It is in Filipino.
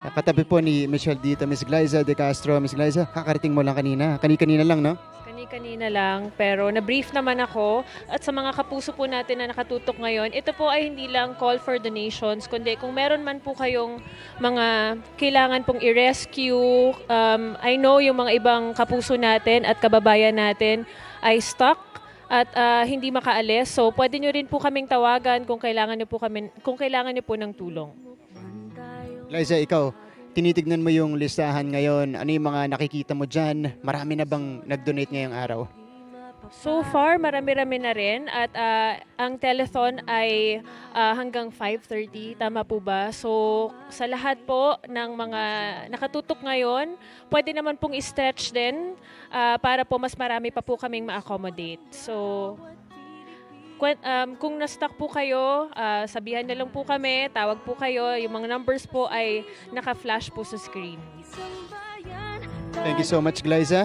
Katabi po ni Michelle dito, Miss Glyza De Castro. Miss Glyza, kakarating mo lang kanina. Kani-kanina lang, no? Kani-kanina lang, pero na-brief naman ako. At sa mga kapuso po natin na nakatutok ngayon, ito po ay hindi lang call for donations, kundi kung meron man po kayong mga kailangan pong i-rescue, um, I know yung mga ibang kapuso natin at kababayan natin ay stuck at ah, hindi makaalis. So, pwede nyo rin po kaming tawagan kung kailangan nyo po, kami, kung kailangan nyo po ng tulong. Glyza, ikaw, tinitignan mo yung listahan ngayon. Ano yung mga nakikita mo dyan? Marami na bang nag-donate ngayong araw? So far, marami-rami na rin at ah, ang telethon ay ah, hanggang 5.30, tama po ba? So sa lahat po ng mga nakatutok ngayon, pwede naman pong i-stretch din ah, para po mas marami pa po kaming ma-accommodate. So um, kung na-stuck po kayo, ah, sabihan na lang po kami, tawag po kayo. Yung mga numbers po ay naka-flash po sa screen. Thank you so much, Glyza.